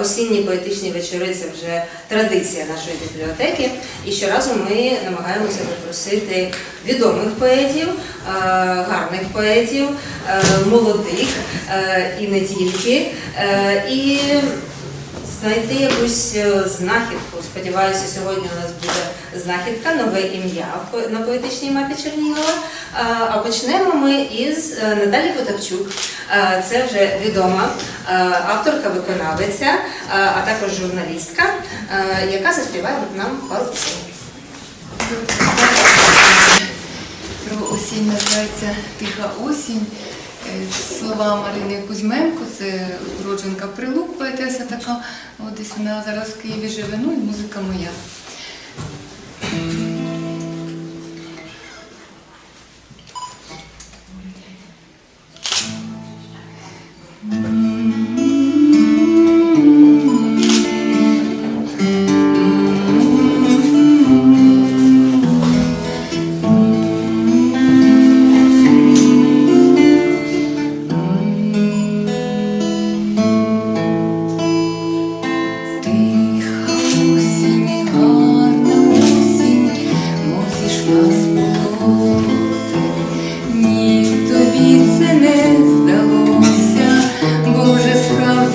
Осінні поетичні вечори це вже традиція нашої бібліотеки. І щоразу ми намагаємося запросити відомих поетів, е, гарних поетів, е, молодих е, і не тільки. І знайти якусь знахідку. Сподіваюся, сьогодні у нас буде знахідка, нове ім'я на поетичній мапі Чернігова. А почнемо ми із е, Наталі Потапчук. Це вже відома е, авторка, виконавиця, е, а також журналістка, яка заспіває нам пару пісень. Осінь називається Тиха осінь. Слова Марини Кузьменко, це уродженка Прилук, поетеса така. От десь вона зараз в Києві живе, ну і музика моя.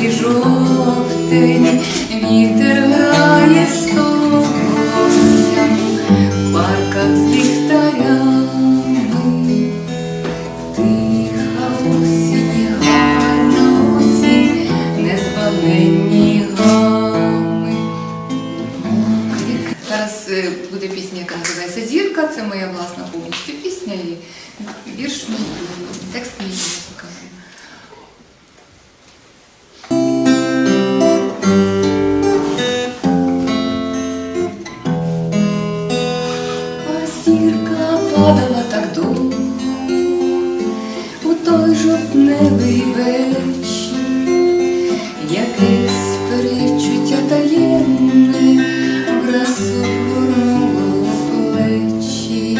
Справді жовтень, вітер грає волоссям в з ліхтарями. Тиха осінь, гарна осінь, незбагненні гами. Зараз е, буде пісня, яка називається Зірка. Це моя власна повністю пісня і вірш перечуття таємне огорнуло плечі.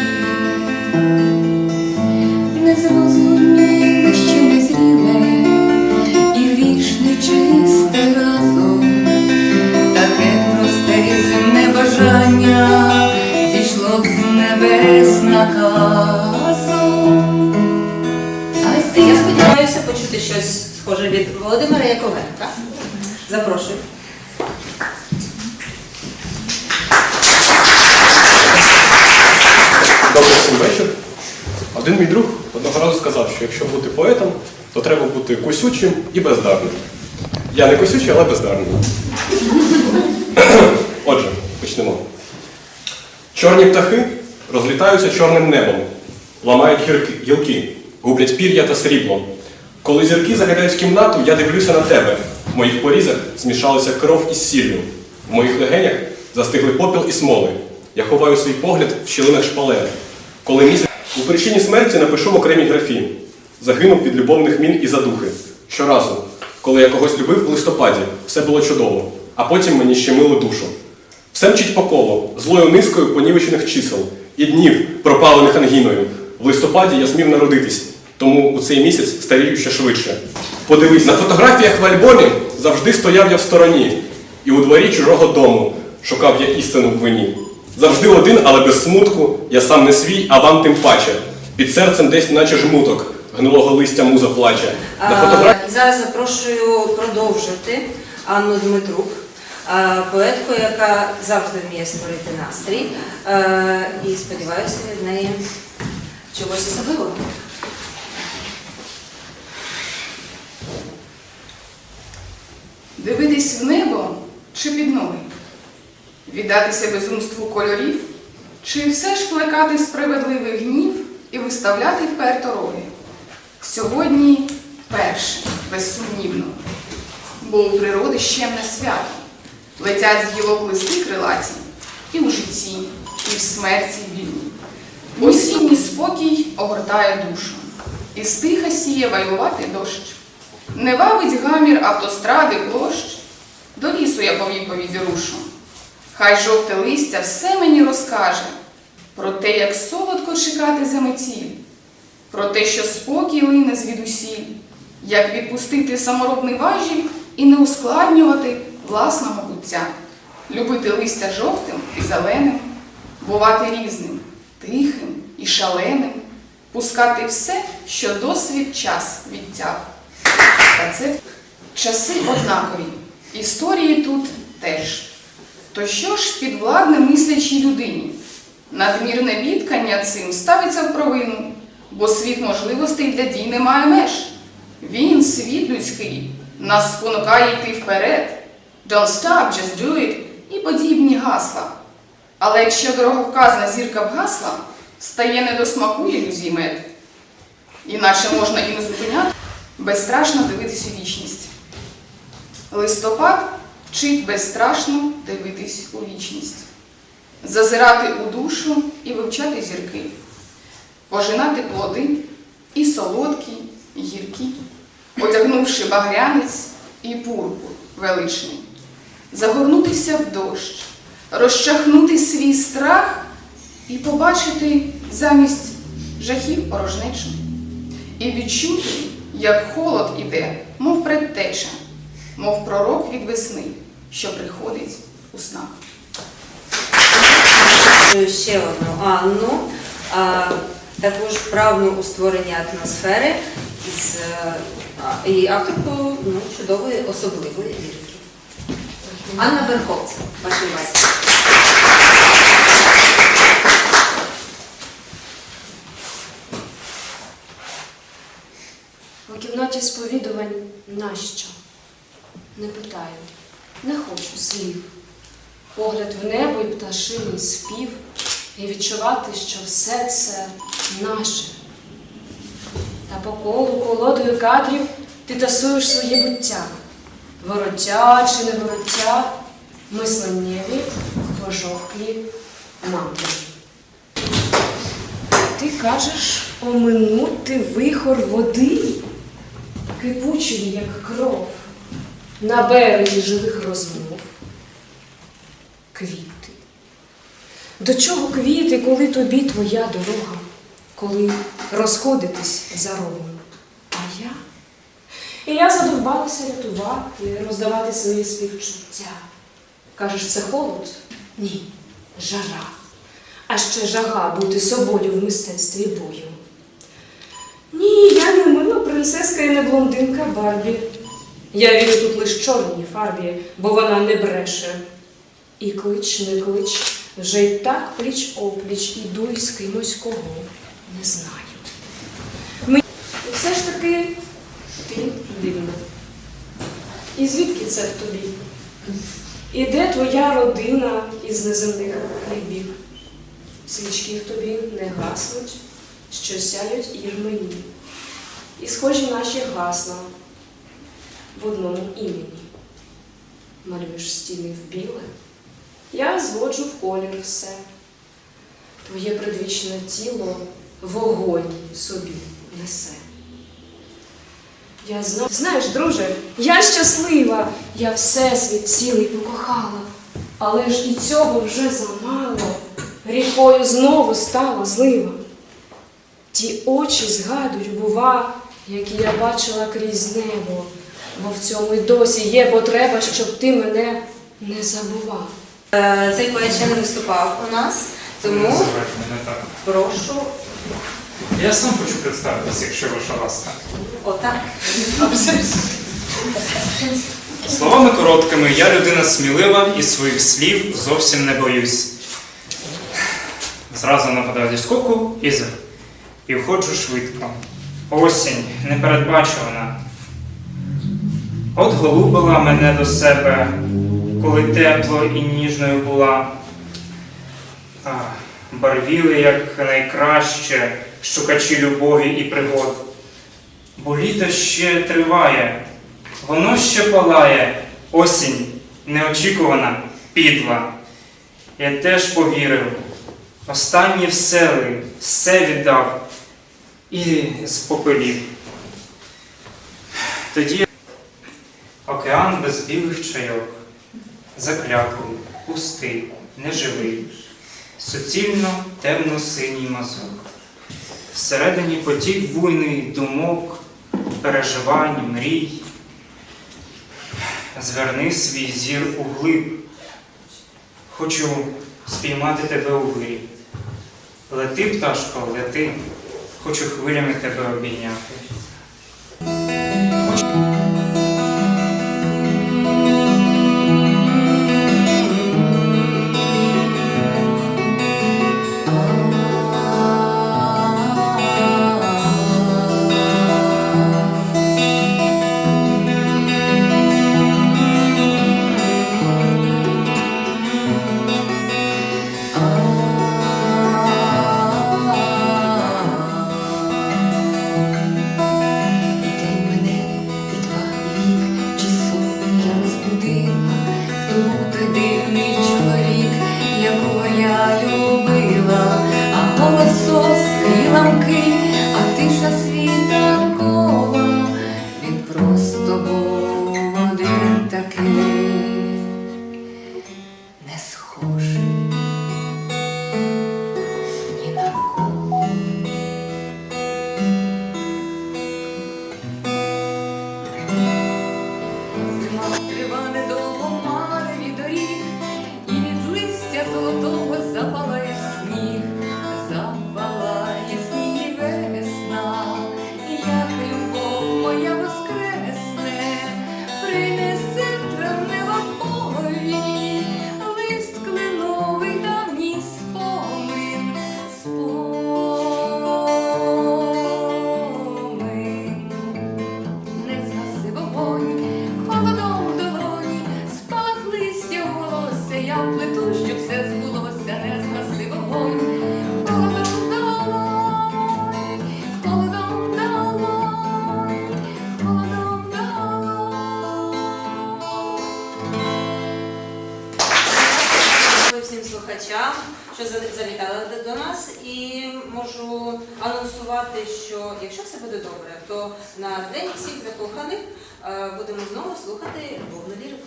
Незрозуміле, ще не і грішне чисте разом, таке просте і зійшло з небес наказом. Я сподіваюся почути щось схоже від Володимира Яковенка. Запрошую. Добрий всім вечір. Один мій друг одного разу сказав, що якщо бути поетом, то треба бути косючим і бездарним. Я не косючий, але бездарний. Отже, почнемо. Чорні птахи розлітаються чорним небом, ламають гілки, гублять пір'я та срібло. Коли зірки заглядають в кімнату, я дивлюся на тебе. В моїх порізах змішалася кров із сіллю. В моїх легенях застигли попіл і смоли. Я ховаю свій погляд в щілинах шпалер. Коли місяць у причині смерті напишу в окремій графі. Загинув від любовних мін і задухи. Щоразу, коли я когось любив в листопаді, все було чудово, а потім мені щемило душу. Все мчить по колу, злою низкою понівечених чисел і днів, пропалених ангіною. В листопаді я змів народитись, тому у цей місяць старію ще швидше. Подивись, на фотографіях в альбомі завжди стояв я в стороні, і у дворі чужого дому шукав я істину в вині. Завжди один, але без смутку, я сам не свій, а вам тим паче. Під серцем десь, наче жмуток, гнулого листя муза плаче. На А, Зараз запрошую продовжити Анну Дмитрук, поетку, яка завжди вміє створити настрій. І сподіваюся від неї чогось особливого. Дивитись в небо чи під ноги? Віддатися безумству кольорів? Чи все ж плекати справедливий гнів і виставляти вперто роги? Сьогодні перше, безсумнівно, бо у природи щемне свято. Летять з гілок листи крилаті і в житті, і в смерті вільні. Осінній спокій огортає душу, і стиха сіє ваювати дощ. Не вабить гамір автостради площ, до лісу я по відповіді рушу. Хай жовте листя все мені розкаже про те, як солодко чекати за про те, що спокій лине звідусіль, як відпустити саморобний важіль і не ускладнювати власного буття, любити листя жовтим і зеленим, бувати різним, тихим і шаленим, пускати все, що досвід час відтяв. Та це часи однакові, історії тут теж. То що ж підвладне мислячій людині? Надмірне відкання цим ставиться в провину, бо світ можливостей для дій не має меж. Він, світ людський, нас спонукає йти вперед. Don't stop, just do it і подібні гасла. Але якщо дороговказна зірка вгасла, стає не до смаку ілюзій мед. Іначе можна і не зупиняти, безстрашно дивитись у вічність. Листопад вчить безстрашно дивитись у вічність, зазирати у душу і вивчати зірки, пожинати плоди і солодкі, і гіркі, одягнувши багрянець і пурпур величний, загорнутися в дощ, розчахнути свій страх і побачити замість жахів порожнечу, і відчути, як холод іде, мов предтеча, мов пророк від весни, що приходить у снах. Ще одну Анну, а, також вправну у створенні атмосфери із, е, а, і авторку ну, чудової особливої лірики. Анна Верховця, вашій увазі. У кімнаті сповідувань нащо? Не питаю, не хочу слів. Погляд в небо і пташиний спів, і відчувати, що все це наше. Та по колу колодою кадрів ти тасуєш своє буття. Вороття чи не вороття, мисленнєві, пожовклі манки. Ти кажеш оминути вихор води, кипучий, як кров, на березі живих розмов. Квіти. До чого квіти, коли тобі твоя дорога, коли розходитись за рогом? А я? І я задовбалася рятувати, роздавати свої співчуття. Кажеш, це холод? Ні, жара. А ще жага бути собою в мистецтві бою. Ні, я не мила принцеска і не блондинка Барбі. Я вірю тут лиш чорній фарбі, бо вона не бреше. І клич, не клич, вже й так пліч опліч іду із кимось кого не знаю. Ми... І все ж таки ти дивна. І звідки це в тобі? І де твоя родина із неземних хлібів? Свічки в тобі не гаснуть, що сяють і в мені. І схожі наші гасла в одному імені. Малюєш стіни в біле, я зводжу в колір все. Твоє предвічне тіло вогонь собі несе. Я знаю, знаєш, друже, я щаслива, я всесвіт цілий покохала, але ж і цього вже замало. Рікою знову стала злива. Ті очі згадують, бува, які я бачила крізь небо, бо в цьому й досі є потреба, щоб ти мене не забував. Е, Цей поет ще не виступав у нас, тому прошу Я сам хочу представитися, якщо ваша ласка. отак. Словами короткими, я людина смілива і своїх слів зовсім не боюсь. Зразу нападаю зі скоку і. І входжу швидко. Осінь непередбачувана. От голубила мене до себе, коли тепло і ніжною була. А, барвіли як найкраще шукачі любові і пригод. Бо літо ще триває, воно ще палає, осінь неочікувана, підла. Я теж повірив, останні всели, все віддав і спопелів. Тоді океан без білих чайок, закляклий, пустий, неживий, суцільно темно-синій мазок. Всередині потік буйний думок, переживань, мрій. Зверни свій зір углиб, хочу спіймати тебе у грі. Лети, пташко, лети, хочу хвилями тебе обійняти. Хочу... що завітали до нас, і можу анонсувати, що якщо все буде добре, то на день всіх закоханих е, будемо знову слухати Бог Лірику.